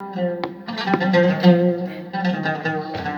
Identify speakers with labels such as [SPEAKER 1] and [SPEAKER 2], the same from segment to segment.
[SPEAKER 1] Thank you.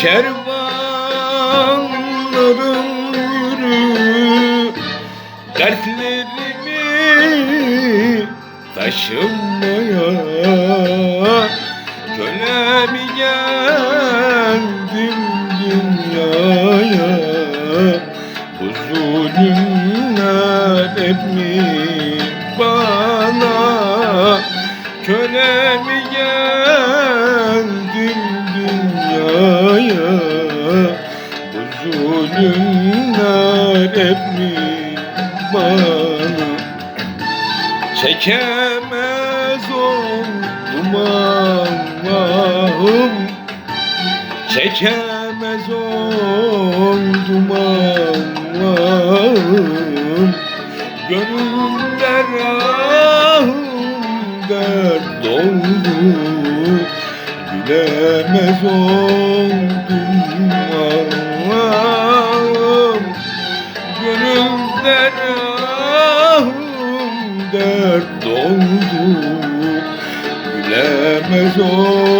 [SPEAKER 1] Kervanlarım yürü Dertlerimi taşımaya. Köle mi geldim dünyaya. Bu zulümler hep mi bana? Köle zulümler hep mi bana? Çekemez oldum Allah'ım. Çekemez bilemez oldum Allah'ım Gönülden ahım dert doldu Bilemez oldum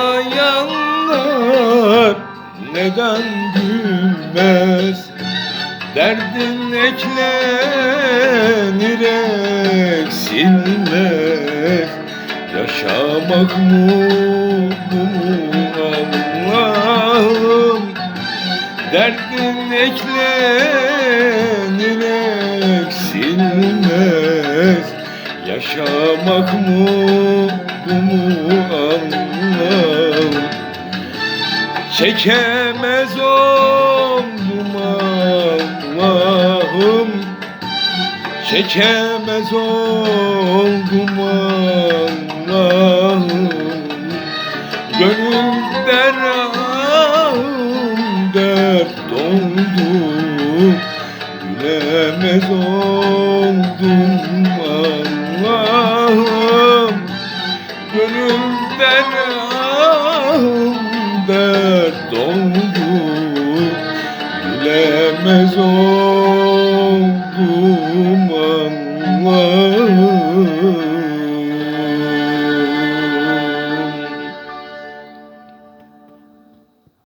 [SPEAKER 1] Ağlayanlar neden gülmez? Derdin eklenir eksilmez Yaşamak bu Allah'ım. Derdin eklenir eksilmez Yaşamak mı? Bu Allah'ım Çekemez oldum Allah'ım. Çekemez oldum Allah'ım. Gönülde rahım dert doldu. Gülemez oldum és o